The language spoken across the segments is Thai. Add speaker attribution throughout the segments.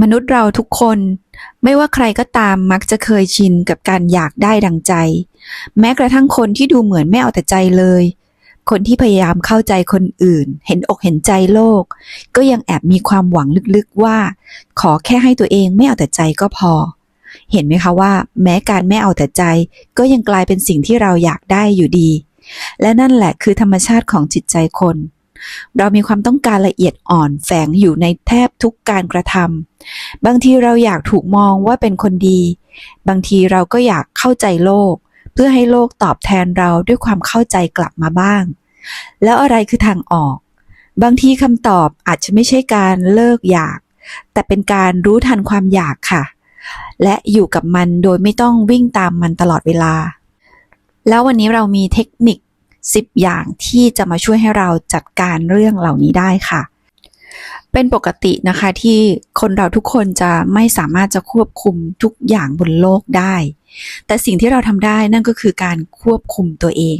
Speaker 1: มนุษย์เราทุกคน ไม่ว่าใครก็ตามมักจะเคยชินกับการอยากได้ดังใจ แม้กระทั่งคนที่ดูเหมือนไม่เอาแต่ใจเลย คนที่พยายามเข้าใจคนอื่น เห็นอกเห็นใจโลก ก็ยังแอบมีความหวังลึกๆว่า ขอแค่ให้ตัวเองไม่เอาแต่ใจก็พอ เห็นไหมคะว่า แม้การไม่เอาแต่ใจ ก็ยังกลายเป็นสิ่งที่เราอยากได้อยู่ดี และนั่นแหละคือธรรมชาติของจิตใจคน เรามีความต้องการละเอียดอ่อนแฝงอยู่ในแทบทุกการกระทำบางทีเราอยากถูกมองว่าเป็นคนดี บางทีเราก็อยากเข้าใจโลก เพื่อให้โลกตอบแทนเราด้วยความเข้าใจกลับมาบ้าง แล้วอะไรคือทางออก บางทีคำตอบอาจจะไม่ใช่การเลิกอยาก แต่เป็นการรู้ทันความอยากค่ะ และอยู่กับมันโดยไม่ต้องวิ่งตามมันตลอดเวลา แล้ววันนี้เรามีเทคนิค 10 อย่างที่จะมาช่วยให้เราจัดการเรื่องเหล่านี้ได้ค่ะ เป็นปกตินะคะที่คนเราทุกคนจะไม่สามารถจะควบคุมทุกอย่างบนโลกได้ แต่สิ่งที่เราทำได้นั่นก็คือการควบคุมตัวเอง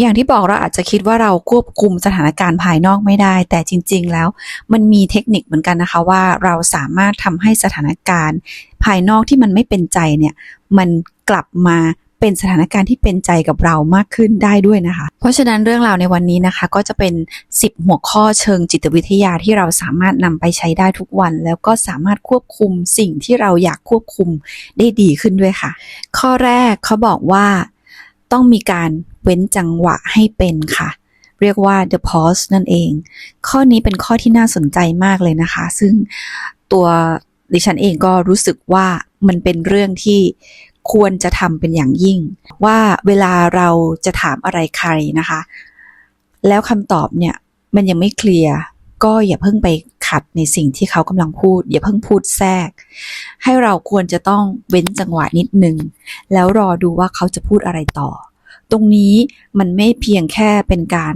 Speaker 1: อย่างที่บอกเราอาจจะคิดว่าเราควบคุมสถานการณ์ภายนอกไม่ได้ แต่จริง ๆ แล้วมันมีเทคนิคเหมือนกันนะคะว่าเราสามารถทำให้สถานการณ์ ภายนอกที่มันไม่เป็นใจเนี่ยมันกลับมา เป็นสถานการณ์ที่เป็นใจกับเรามากขึ้นได้ด้วยนะคะ เพราะฉะนั้นเรื่องราวในวันนี้นะคะ ก็จะเป็น 10 หัวข้อเชิงจิตวิทยาที่เราสามารถนำไปใช้ได้ทุกวัน แล้วก็สามารถควบคุมสิ่งที่เราอยากควบคุมได้ดีขึ้นด้วยค่ะ ข้อแรกเขาบอกว่าต้องมีการเว้นจังหวะให้เป็นค่ะ เรียกว่า the pause นั่นเอง ข้อนี้เป็นข้อที่น่าสนใจมากเลยนะคะ ซึ่งตัวดิฉันเองก็รู้สึกว่ามันเป็นเรื่องที่ ควรจะทำเป็นอย่างยิ่ง ว่าเวลาเราจะถามอะไรใครนะคะ แล้วคำตอบเนี่ยมันยังไม่เคลียร์ก็อย่าเพิ่งไปขัดในสิ่งที่เขากำลังพูด อย่าเพิ่งพูดแทรก ให้เราควรจะต้องเว้นจังหวะนิดนึง แล้วรอดูว่าเขาจะพูดอะไรต่อ ตรงนี้มันไม่เพียงแค่เป็นการ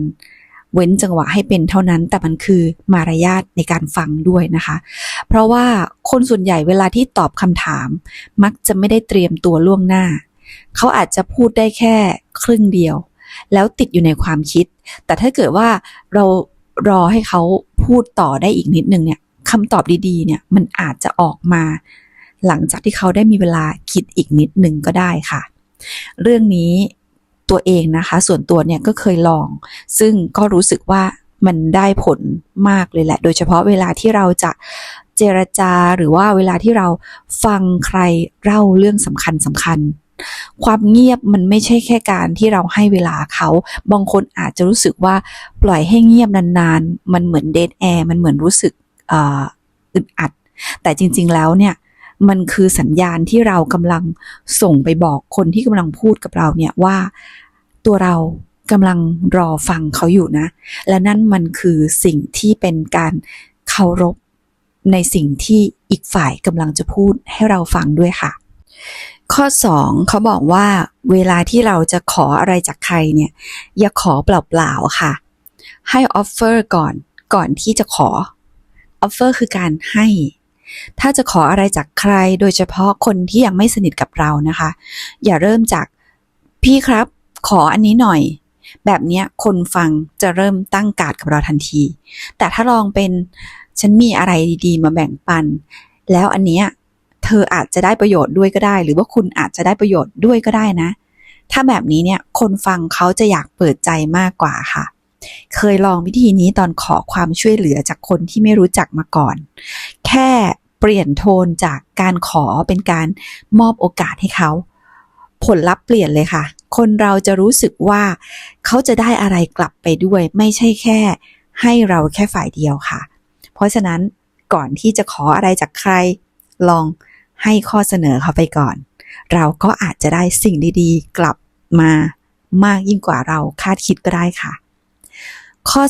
Speaker 1: เว้นจังหวะให้เป็นเท่านั้น แต่มันคือมารยาทในการฟังด้วยนะคะ เพราะว่าคนส่วนใหญ่เวลาที่ตอบคำถาม มักจะไม่ได้เตรียมตัวล่วงหน้า เขาอาจจะพูดได้แค่ครึ่งเดียว แล้วติดอยู่ในความคิด แต่ถ้าเกิดว่าเรารอให้เขาพูดต่อได้อีกนิดนึงเนี่ยคำตอบดีๆ เนี่ยมันอาจจะออกมา หลังจากที่เขาได้มีเวลาคิดอีกนิดนึงก็ได้ค่ะ เรื่องนี้ ตัวเองนะคะ ส่วนตัวเนี่ยก็เคยลอง ซึ่งก็รู้สึกว่ามันได้ผลมากเลยแหละ โดยเฉพาะเวลาที่เราจะเจรจาหรือว่าเวลาที่เราฟังใครเล่าเรื่องสำคัญสำคัญ ความเงียบมันไม่ใช่แค่การที่เราให้เวลาเขา บางคนอาจจะรู้สึกว่าปล่อยให้เงียบนานๆ มันเหมือนเดทแอร์ มันเหมือนรู้สึกอึดอัด แต่จริง ๆ แล้วเนี่ย มันคือสัญญาณที่เรากำลังส่งไปบอกคนที่กำลังพูดกับเราเนี่ยว่าตัวเรากำลังรอฟังเขาอยู่นะ และนั่นมันคือสิ่งที่เป็นการเคารพในสิ่งที่อีกฝ่ายกำลังจะพูดให้เราฟังด้วยค่ะ ข้อ 2 เขาบอกว่าเวลาที่เราจะขออะไรจากใครเนี่ย อย่าขอเปล่าๆค่ะ ให้ออฟเฟอร์ก่อนก่อนที่จะขอออฟเฟอร์คือการให้ ถ้าจะขออะไรจากใครโดยเฉพาะคนที่ยังไม่สนิทกับเรานะคะ อย่าเริ่มจากพี่ครับ ขออันนี้หน่อย แบบนี้คนฟังจะเริ่มตั้งการ์ดกับเราทันที แต่ถ้าลองเป็นฉันมีอะไรดีๆ มาแบ่งปัน แล้วอันเนี้ยเธออาจจะได้ประโยชน์ด้วยก็ได้ หรือว่าคุณอาจจะได้ประโยชน์ด้วยก็ได้นะ ถ้าแบบนี้เนี่ยคนฟังเขาจะอยากเปิดใจมากกว่าค่ะ เคยลองวิธีนี้ตอนขอความช่วยเหลือจากคนที่ไม่รู้จักมาก่อน แค่เปลี่ยนโทนจากการขอเป็นการมอบโอกาสให้เขา ผลลัพธ์เปลี่ยนเลยค่ะ คนเราจะรู้สึกว่าเขาจะได้อะไรกลับไปด้วย ไม่ใช่แค่ ให้เราแค่ฝ่ายเดียวค่ะ เพราะฉะนั้นก่อนที่จะขออะไรจากใคร ลองให้ข้อเสนอเขาไปก่อน เราก็อาจจะได้สิ่งดีๆ กลับมามากยิ่งกว่าเราคาดคิดก็ได้ค่ะ ข้อ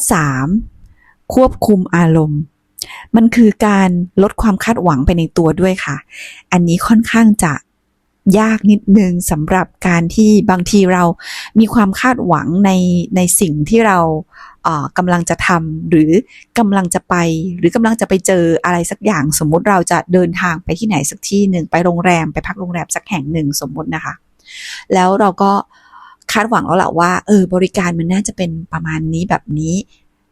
Speaker 1: 3. ควบคุมอารมณ์ มันคือการลดความคาดหวังไปในตัวด้วยค่ะ อันนี้ค่อนข้างจะยากนิดนึงสำหรับการที่บางทีเรามีความคาดหวังในในสิ่งที่เรากำลังจะทำหรือกำลังจะไป หรือกำลังจะไปเจออะไรสักอย่าง สมมติเราจะเดินทางไปที่ไหนสักที่หนึ่งไปโรงแรมไปพักโรงแรมสักแห่งหนึ่งสมมตินะคะ แล้วเราก็ คาดหวังแล้วแหละว่าเออบริการมันน่าจะเป็นประมาณนี้แบบนี้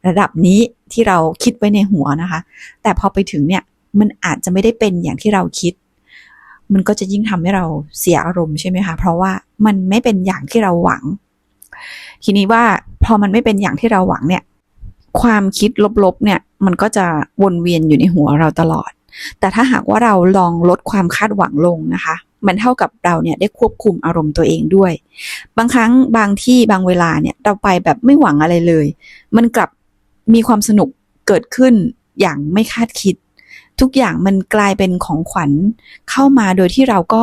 Speaker 1: ระดับนี้ที่เราคิดไว้ในหัวนะคะ แต่พอไปถึงเนี่ยมันอาจจะไม่ได้เป็นอย่างที่เราคิด มันก็จะยิ่งทำให้เราเสียอารมณ์ใช่ไหมคะเพราะว่ามันไม่เป็นอย่างที่เราหวัง ทีนี้ว่าพอมันไม่เป็นอย่างที่เราหวังเนี่ย ความคิดลบๆเนี่ยมันก็จะวนเวียนอยู่ในหัวเราตลอด แต่ถ้าหากว่าเราลองลดความคาดหวังลงนะคะ มันเท่ากับเราเนี่ยได้ควบคุมอารมณ์ตัวเองด้วย บางครั้งบางที่บางเวลาเนี่ยเราไปแบบไม่หวังอะไรเลย มันกลับมีความสนุกเกิดขึ้นอย่างไม่คาดคิด ทุกอย่างมันกลายเป็นของขวัญเข้ามาโดยที่เราก็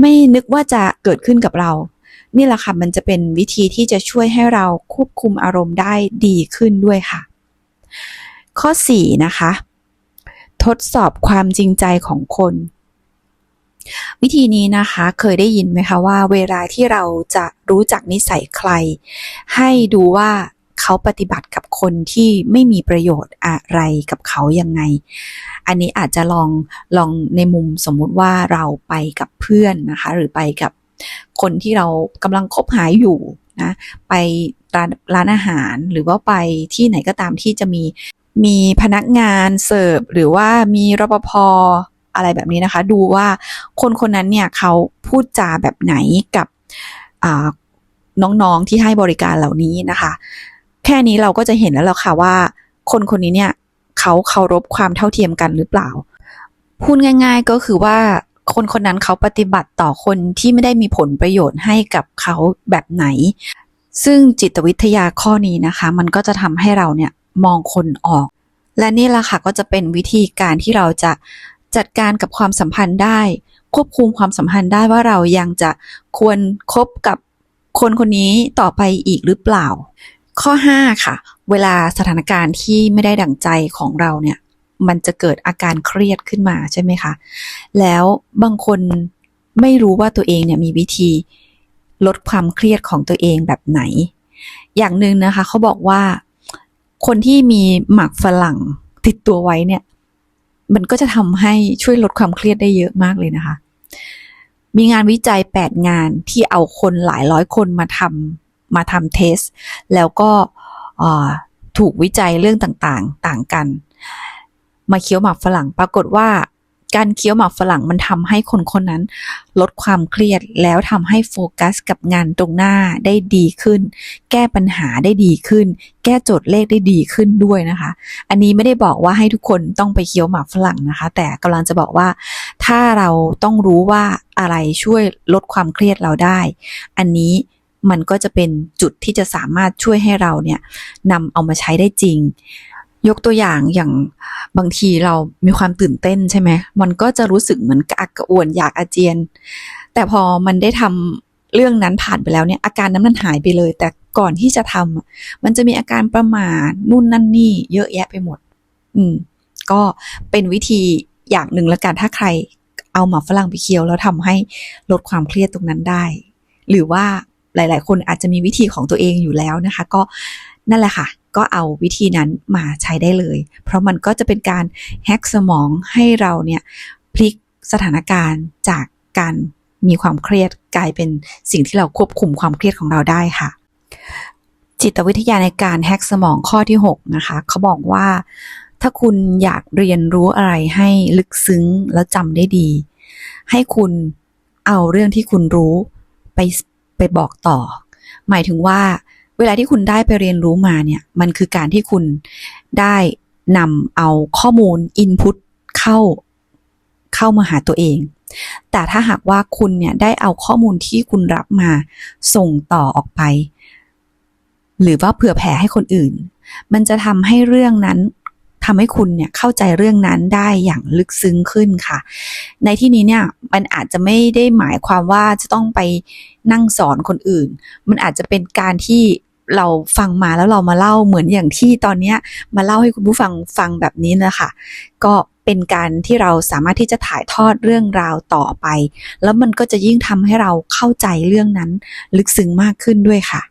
Speaker 1: ไม่นึกว่าจะเกิดขึ้นกับเรา นี่แหละค่ะมันจะเป็นวิธีที่จะช่วยให้เราควบคุมอารมณ์ได้ดีขึ้นด้วยค่ะ ข้อ 4 นะคะ ทดสอบความจริงใจของคน วิธีนี้นะคะเคยได้ยินไหมคะว่า เวลาที่เราจะรู้จักนิสัยใคร ให้ดูว่าเขาปฏิบัติกับคนที่ไม่มีประโยชน์อะไรกับเขายังไง อันนี้อาจจะลองลองในมุมสมมุติว่าเราไปกับเพื่อนนะคะ หรือไปกับคนที่เรากำลังคบหาอยู่นะไปร้านร้านอาหารหรือว่าไปที่ไหนก็ตามที่จะมีมีพนักงานเสิร์ฟหรือว่ามีรปภ อะไรแบบนี้นะคะ ดูว่าคนคนนั้นเนี่ยเขาพูดจาแบบไหนกับน้องๆที่ให้บริการเหล่านี้นะคะ แค่นี้เราก็จะเห็นแล้วล่ะค่ะว่า คนคนนี้เนี่ยเขาเคารพความเท่าเทียมกันหรือเปล่า พูดง่าย ๆก็คือว่าคนคนนั้นเขาปฏิบัติต่อคนที่ไม่ได้มีผลประโยชน์ให้กับเขาแบบไหน ซึ่งจิตวิทยาข้อนี้นะคะ มันก็จะทำให้เราเนี่ยมองคนออก และนี่แหละค่ะก็จะเป็นวิธีการที่เราจะ จัดการกับความสัมพันธ์ได้ ควบคุมความสัมพันธ์ได้ว่าเรายังจะควรครบกับคนคนนี้ต่อไปอีกหรือเปล่า ข้อ 5 ค่ะ เวลาสถานการณ์ที่ไม่ได้ดั่งใจของเราเนี่ยมันจะเกิดอาการเครียดขึ้นมาใช่ไหมคะ แล้วบางคนไม่รู้ว่าตัวเองเนี่ยมีวิธีลดความเครียดของตัวเองแบบไหน อย่างหนึ่งนะคะเขาบอกว่าคนที่มีหมักฝรั่งติดตัวไว้เนี่ย มันก็จะทำให้ช่วยลดความเครียดได้เยอะมากเลยนะคะ มีงานวิจัย 8 งานที่เอาคนหลายร้อยคนมาทำมาทำเทส แล้วก็ถูกวิจัยเรื่องต่างๆ ต่างกัน มาเคี้ยวหมากฝรั่งปรากฏว่า การเคี้ยวหมากฝรั่งมันทำให้คนคนนั้น ลดความเครียดแล้วทำให้โฟกัสกับงานตรงหน้าได้ดีขึ้น แก้ปัญหาได้ดีขึ้น แก้โจทย์เลขได้ดีขึ้นด้วยนะคะ อันนี้ไม่ได้บอกว่าให้ทุกคนต้องไปเคี้ยวหมากฝรั่งนะคะ แต่กำลังจะบอกว่า ถ้าเราต้องรู้ว่าอะไรช่วยลดความเครียดเราได้ อันนี้มันก็จะเป็นจุดที่จะสามารถช่วยให้เราเนี่ยนำเอามาใช้ได้จริง ยกตัวอย่างอย่างบางทีเรามีความตื่นเต้นใช่ไหมมันก็จะรู้สึกเหมือนกระอักกระอ่วนอยากอาเจียน แต่พอมันได้ทำเรื่องนั้นผ่านไปแล้วเนี่ยอาการนั้นมันหายไปเลย แต่ก่อนที่จะทำมันจะมีอาการประมาทนู่นนั่นนี่ เยอะแยะไปหมด อืม ก็เป็นวิธีอย่างหนึ่งละกันถ้าใครเอาหมาฝรั่งไปเคี้ยวแล้วทำให้ลดความเครียดตรงนั้นได้ หรือว่าหลาย ๆ คนอาจจะมีวิธีของตัวเองอยู่แล้วนะคะ ก็นั่นแหละค่ะ ก็เอาวิธีนั้นมาใช้ได้เลย เพราะมันก็จะเป็นการแฮกสมองให้เราเนี่ยพลิกสถานการณ์จากการมีความเครียดกลายเป็นสิ่งที่เราควบคุมความเครียดของเราได้ค่ะ จิตวิทยาในการแฮกสมองข้อที่ 6 นะคะ เขาบอกว่า ถ้าคุณอยากเรียนรู้อะไรให้ลึกซึ้งแล้วจำได้ดี ให้คุณเอาเรื่องที่คุณรู้ไปไปบอกต่อ หมายถึงว่า เวลาที่คุณได้ไปเรียนรู้มาเนี่ย มันคือการที่คุณได้นำเอาข้อมูลอินพุตเข้าเข้ามาหาตัวเอง แต่ถ้าหากว่าคุณเนี่ยได้เอาข้อมูลที่คุณรับมาส่งต่อออกไป หรือว่าเผื่อแผ่ให้คนอื่น มันจะทำให้เรื่องนั้นทำให้คุณเนี่ยเข้าใจเรื่องนั้นได้อย่างลึกซึ้งขึ้นค่ะ ในที่นี้เนี่ยมันอาจจะไม่ได้หมายความว่าจะต้องไปนั่งสอนคนอื่น มันอาจจะเป็นการที่ เราฟังมาแล้วเรามาเล่าเหมือนอย่างที่ตอนนี้มาเล่าให้คุณผู้ฟังฟังแบบนี้นะคะก็เป็นการที่เราสามารถที่จะถ่ายทอดเรื่องราวต่อไป แล้วมันก็จะยิ่งทำให้เราเข้าใจเรื่องนั้น ลึกซึ้งมากขึ้นด้วยค่ะ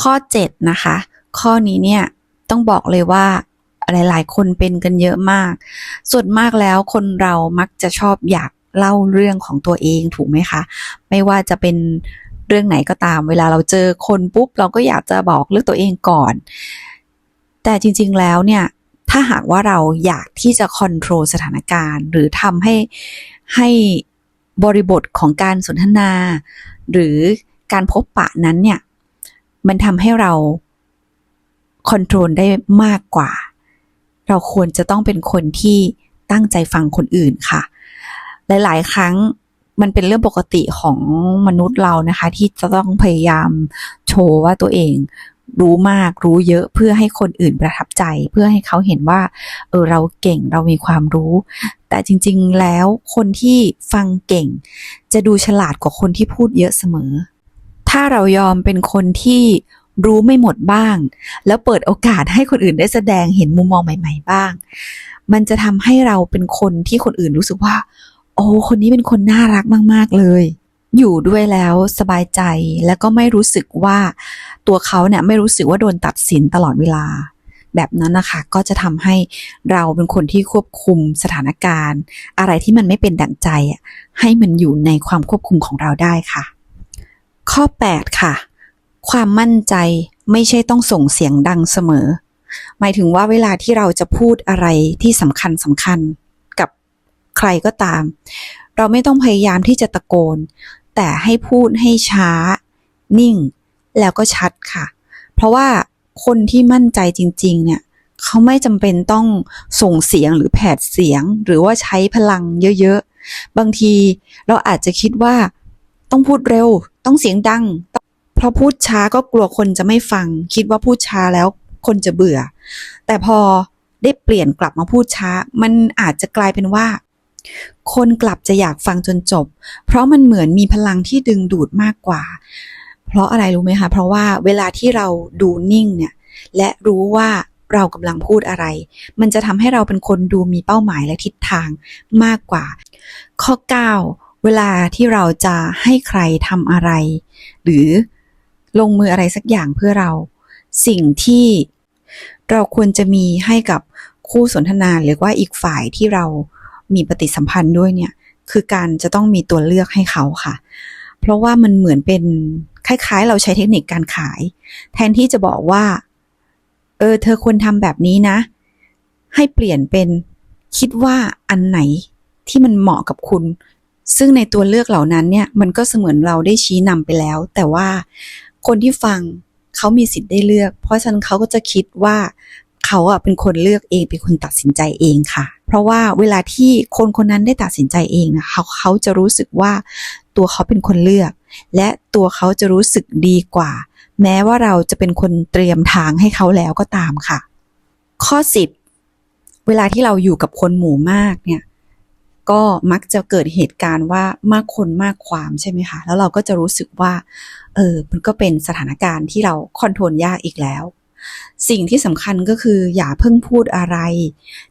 Speaker 1: ข้อ 7 นะคะ ข้อนี้เนี่ยต้องบอกเลยว่าหลาย ๆ คนเป็นกันเยอะมาก ส่วนมากแล้วคนเรามักจะชอบอยากเล่าเรื่องของตัวเองถูกไหมคะ ไม่ว่าจะเป็น เรื่องไหนก็ตาม เวลาเราเจอคนปุ๊บ เราก็อยากจะบอกเรื่องตัวเองก่อน แต่จริง ๆ แล้วเนี่ย ถ้าหากว่าเราอยากที่จะค o n t r o l สถานการณ์ หรือทำให้ให้บริบทของการสนทนา หรือการพบปะนั้นเนี่ย มันทำให้เราค o n t r o l ได้มากกว่า เราควรจะต้องเป็นคนที่ตั้งใจฟังคนอื่นค่ะ หลาย ๆ ครั้ง มันเป็นเรื่องปกติของมนุษย์เรานะคะ ที่จะต้องพยายามโชว์ว่าตัวเองรู้มากรู้เยอะเพื่อให้คนอื่นประทับใจ เพื่อให้เขาเห็นว่าเออเราเก่งเรามีความรู้ แต่จริง ๆ แล้วคนที่ฟังเก่ง จะดูฉลาดกว่าคนที่พูดเยอะเสมอ ถ้าเรายอมเป็นคนที่รู้ไม่หมดบ้าง แล้วเปิดโอกาสให้คนอื่นได้แสดงเห็นมุมมองใหม่ ๆ บ้าง มันจะทำให้เราเป็นคนที่คนอื่นรู้สึกว่า โอ้คนนี้เป็นคนน่ารักมาก ๆ เลย อยู่ด้วยแล้วสบายใจแล้วก็ไม่รู้สึกว่าตัวเขาเนี่ยไม่รู้สึกว่าโดนตัดสินตลอดเวลา แบบนั้นนะคะก็จะทำให้เราเป็นคนที่ควบคุมสถานการณ์ อะไรที่มันไม่เป็นดั่งใจให้มันอยู่ในความควบคุมของเราได้ค่ะ ข้อ 8 ค่ะ ความมั่นใจไม่ใช่ต้องส่งเสียงดังเสมอ หมายถึงว่าเวลาที่เราจะพูดอะไรที่สำคัญสำคัญ ใครก็ตาม เราไม่ต้องพยายามที่จะตะโกน แต่ให้พูดให้ช้า นิ่ง แล้วก็ชัดค่ะ เพราะว่าคนที่มั่นใจจริง ๆ เนี่ยเขาไม่จำเป็นต้องส่งเสียงหรือแผดเสียง หรือว่าใช้พลังเยอะๆ บางทีเราอาจจะคิดว่าต้องพูดเร็ว ต้องเสียงดัง เพราะพูดช้าก็กลัวคนจะไม่ฟัง คิดว่าพูดช้าแล้วคนจะเบื่อ แต่พอได้เปลี่ยนกลับมาพูดช้า มันอาจจะกลายเป็นว่า คนกลับจะอยากฟังจนจบ เพราะมันเหมือนมีพลังที่ดึงดูดมากกว่า เพราะอะไรรู้ไหมคะ เพราะว่าเวลาที่เราดูนิ่งเนี่ย และรู้ว่าเรากำลังพูดอะไร มันจะทำให้เราเป็นคนดูมีเป้าหมายและทิศทางมากกว่า ข้อ 9 เวลาที่เราจะให้ใครทำอะไร หรือลงมืออะไรสักอย่างเพื่อเรา สิ่งที่เราควรจะมีให้กับคู่สนทนาหรือว่าอีกฝ่ายที่เรา มีปฏิสัมพันธ์ด้วยเนี่ย คือการจะต้องมีตัวเลือกให้เขาค่ะ เพราะว่ามันเหมือนเป็นคล้าย ๆ เราใช้เทคนิคการขาย แทนที่จะบอกว่า เออ เธอควรทำแบบนี้นะ ให้เปลี่ยนเป็นคิดว่าอันไหนที่มันเหมาะกับคุณ ซึ่งในตัวเลือกเหล่านั้นเนี่ย มันก็เสมือนเราได้ชี้นำไปแล้ว แต่ว่าคนที่ฟังเขามีสิทธิ์ได้เลือก เพราะฉะนั้นเขาก็จะคิดว่า เขาอะเป็นคนเลือกเองเป็นคนตัดสินใจเองค่ะ เพราะว่าเวลาที่คนคนนั้นได้ตัดสินใจเองนะเขาเขาจะรู้สึกว่าตัวเขาเป็นคนเลือก และตัวเขาจะรู้สึกดีกว่า แม้ว่าเราจะเป็นคนเตรียมทางให้เขาแล้วก็ตามค่ะ ข้อ 10 เวลาที่เราอยู่กับคนหมู่มากเนี่ยก็มักจะเกิดเหตุการณ์ว่ามากคนมากความใช่ไหมคะ แล้วเราก็จะรู้สึกว่า เออ มันก็เป็นสถานการณ์ที่เราคอนโทรลยากอีกแล้ว สิ่งที่สำคัญก็คืออย่าเพิ่งพูดอะไร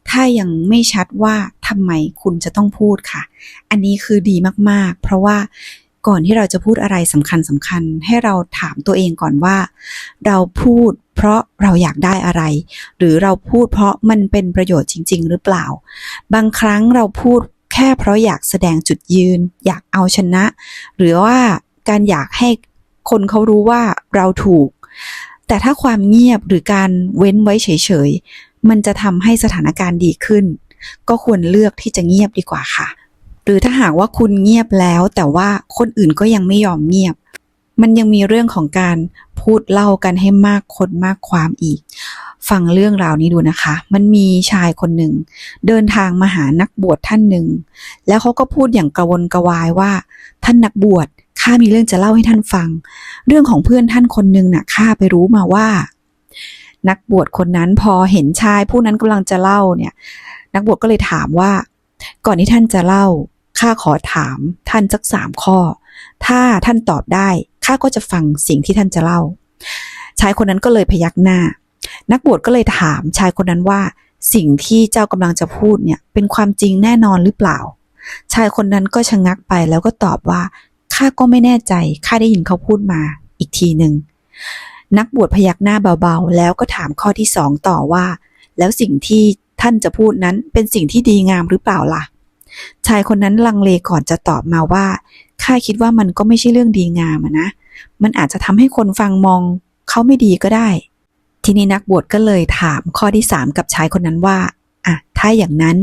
Speaker 1: ถ้ายังไม่ชัดว่าทำไมคุณจะต้องพูดค่ะ อันนี้คือดีมากๆ เพราะว่าก่อนที่เราจะพูดอะไรสำคัญสำคัญ ให้เราถามตัวเองก่อนว่า เราพูดเพราะเราอยากได้อะไร หรือเราพูดเพราะมันเป็นประโยชน์จริง ๆ หรือเปล่า บางครั้งเราพูดแค่เพราะอยากแสดงจุดยืน อยากเอาชนะ หรือว่าการอยากให้คนเขารู้ว่าเราถูก แต่ถ้าความเงียบหรือการเว้นไว้เฉยๆ มันจะทำให้สถานการณ์ดีขึ้น ก็ควรเลือกที่จะเงียบดีกว่าค่ะ หรือถ้าหากว่าคุณเงียบแล้วแต่ว่าคนอื่นก็ยังไม่ยอมเงียบ มันยังมีเรื่องของการพูดเล่ากันให้มากคนมากความอีก ฟังเรื่องราวนี้ดูนะคะ มันมีชายคนหนึ่ง เดินทางมาหานักบวชท่านหนึ่ง แล้วเขาก็พูดอย่างกระวนกระวายว่า ท่านนักบวช ข้ามีเรื่องจะเล่าให้ท่านฟัง เรื่องของเพื่อนท่านคนหนึ่งน่ะข้าไปรู้มาว่า นักบวชคนนั้นพอเห็นชายผู้นั้นกำลังจะเล่าเนี่ย นักบวชก็เลยถามว่า ก่อนที่ท่านจะเล่าข้าขอถามท่านสักสามข้อ ถ้าท่านตอบได้ข้าก็จะฟังสิ่งที่ท่านจะเล่า ชายคนนั้นก็เลยพยักหน้า นักบวชก็เลยถามชายคนนั้นว่าสิ่งที่เจ้ากำลังจะพูดเนี่ยเป็นความจริงแน่นอนหรือเปล่า ชายคนนั้นก็ชะงักไปแล้วก็ตอบว่า ข้าก็ไม่แน่ใจข้าได้ยินเขาพูดมาอีกทีหนึ่งนักบวชพยักหน้าเบาๆ แล้วก็ถามข้อที่สองต่อว่า แล้วสิ่งที่ท่านจะพูดนั้นเป็นสิ่งที่ดีงามหรือเปล่าล่ะ ชายคนนั้นลังเลก่อนจะตอบมาว่าข้าคิดว่ามันก็ไม่ใช่เรื่องดีงามนะ มันอาจจะทำให้คนฟังมองเขาไม่ดีก็ได้ ทีนี้นักบวชก็เลยถามข้อที่สามกับชายคนนั้นว่า อะถ้าอย่างนั้น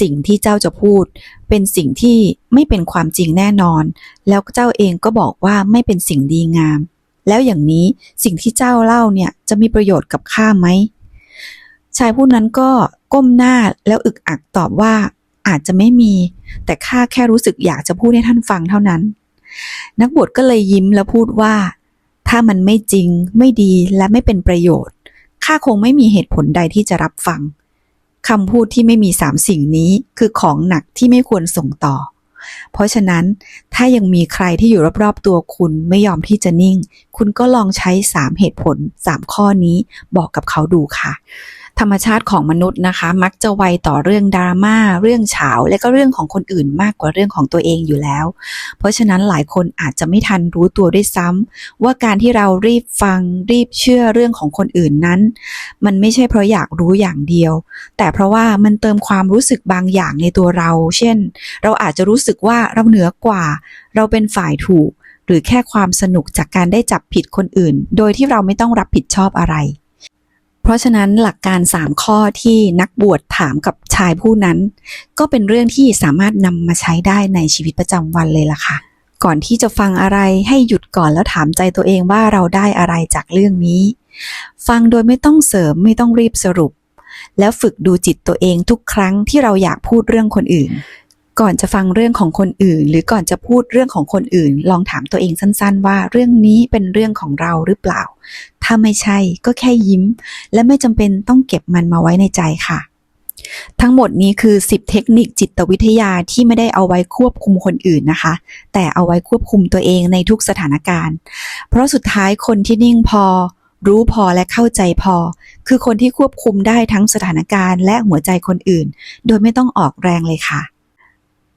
Speaker 1: สิ่งที่เจ้าจะพูด เป็นสิ่งที่ไม่เป็นความจริงแน่นอน แล้วเจ้าเองก็บอกว่าไม่เป็นสิ่งดีงาม แล้วอย่างนี้สิ่งที่เจ้าเล่าเนี่ยจะมีประโยชน์กับข้าไหมชายผู้นั้นก็ก้มหน้าแล้วอึกอักตอบว่าอาจจะไม่มี แต่ข้าแค่รู้สึกอยากจะพูดให้ท่านฟังเท่านั้น นักบวชก็เลยยิ้มแล้วพูดว่า ถ้ามันไม่จริงไม่ดีและไม่เป็นประโยชน์ข้าคงไม่มีเหตุผลใดที่จะรับฟัง คำพูดที่ไม่มีสามสิ่งนี้คือของหนักที่ไม่ควรส่งต่อ เพราะฉะนั้นถ้ายังมีใครที่อยู่รอบๆตัวคุณไม่ยอมที่จะนิ่ง คุณก็ลองใช้สามเหตุผลสามข้อนี้บอกกับเขาดูค่ะ ธรรมชาติของมนุษย์นะคะ มักจะไวต่อเรื่องดราม่าเรื่องเฉาและก็เรื่องของคนอื่นมากกว่าเรื่องของตัวเองอยู่แล้ว เพราะฉะนั้นหลายคนอาจจะไม่ทันรู้ตัวด้วยซ้ำว่าการที่เรารีบฟังรีบเชื่อเรื่องของคนอื่นนั้น มันไม่ใช่เพราะอยากรู้อย่างเดียว แต่เพราะว่ามันเติมความรู้สึกบางอย่างในตัวเรา เช่น เราอาจจะรู้สึกว่าเราเหนือกว่า เราเป็นฝ่ายถูก หรือแค่ความสนุกจากการได้จับผิดคนอื่น โดยที่เราไม่ต้องรับผิดชอบอะไร เพราะฉะนั้นหลักการ 3 ข้อที่นักบวชถามกับชายผู้นั้น ก็เป็นเรื่องที่สามารถนำมาใช้ได้ในชีวิตประจำวันเลยล่ะค่ะ ก่อนที่จะฟังอะไรให้หยุดก่อนแล้วถามใจตัวเองว่าเราได้อะไรจากเรื่องนี้ ฟังโดยไม่ต้องเสริมไม่ต้องรีบสรุป แล้วฝึกดูจิตตัวเองทุกครั้งที่เราอยากพูดเรื่องคนอื่น ก่อนจะฟังเรื่องของคนอื่น หรือก่อนจะพูดเรื่องของคนอื่น ลองถามตัวเองสั้นๆ ว่าเรื่องนี้เป็นเรื่องของเราหรือเปล่า ถ้าไม่ใช่ก็แค่ยิ้ม และไม่จำเป็นต้องเก็บมันมาไว้ในใจค่ะ ทั้งหมดนี้คือ 10 เทคนิคจิตวิทยาที่ไม่ได้เอาไว้ควบคุมคนอื่นนะคะ แต่เอาไว้ควบคุมตัวเองในทุกสถานการณ์ เพราะสุดท้ายคนที่นิ่งพอรู้พอและเข้าใจพอ คือคนที่ควบคุมได้ทั้งสถานการณ์และหัวใจคนอื่น โดยไม่ต้องออกแรงเลยค่ะ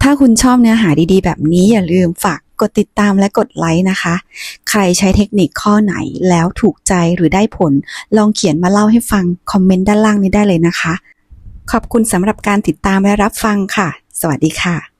Speaker 1: ถ้าคุณชอบเนื้อหาดีๆ แบบนี้อย่าลืมฝากกดติดตามและกดไลค์นะคะ ใครใช้เทคนิคข้อไหนแล้วถูกใจหรือได้ผล ลองเขียนมาเล่าให้ฟัง คอมเมนต์ด้านล่างนี้ได้เลยนะคะ ขอบคุณสำหรับการติดตามและรับฟังค่ะ สวัสดีค่ะ